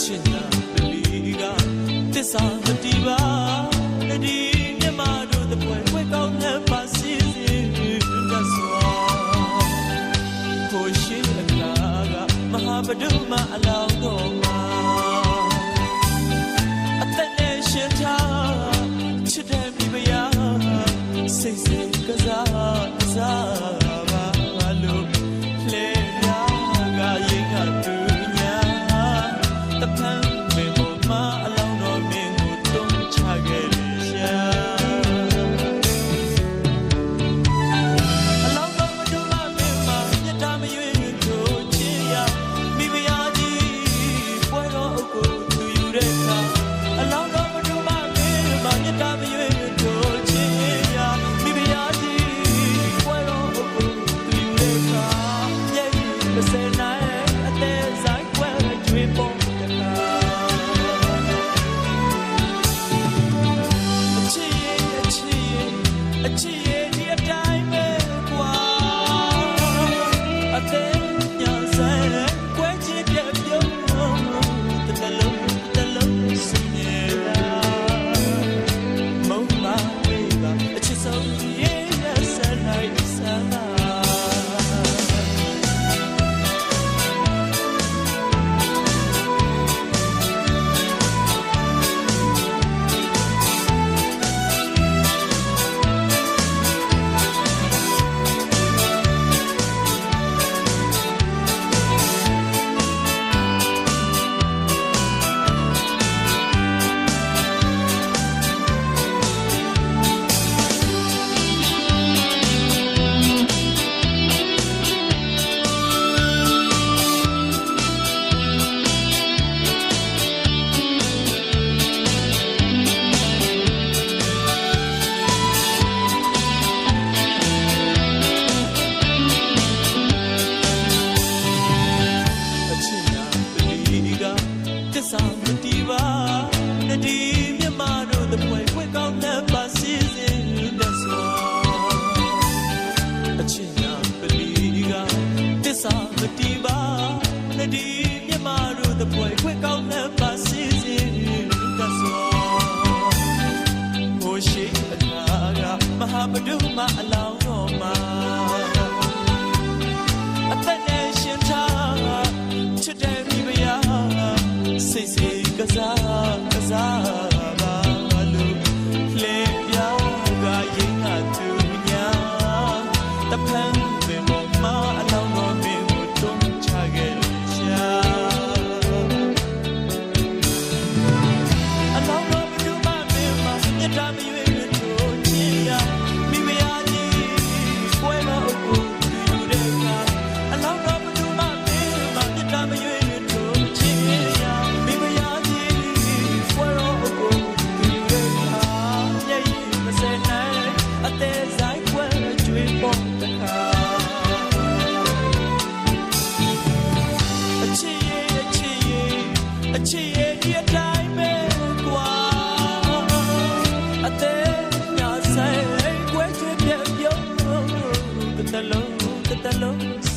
ချစ်ညာပလီကတစ္ဆာမတီပါဒီမြမတို့တပွဲဝဲကောင်းတဲ့ပါစီစဉ်တဆွာကိုရှိအခါကမဟာဗဒုမအလောင်းတော်မှာအသက်နဲ့ရှင်ထားချစ်တဲ့မိဖုရားစိတ်စိတ် အသေးဆိုင်ပွဲကျွေးပေါ်တဲ့အခါအချစ် တဒီမြမတို့တပွဲခွေကောင်းနဲ့ပါစင်းစင်းတဆောကိုရှိအနာကမဟာပဒုမအလောင်းတော်မှာအသက်နဲ့ရှင်သာချစ်တယ်မိဖုရားစိတ်စိတ်ကစား time you girls.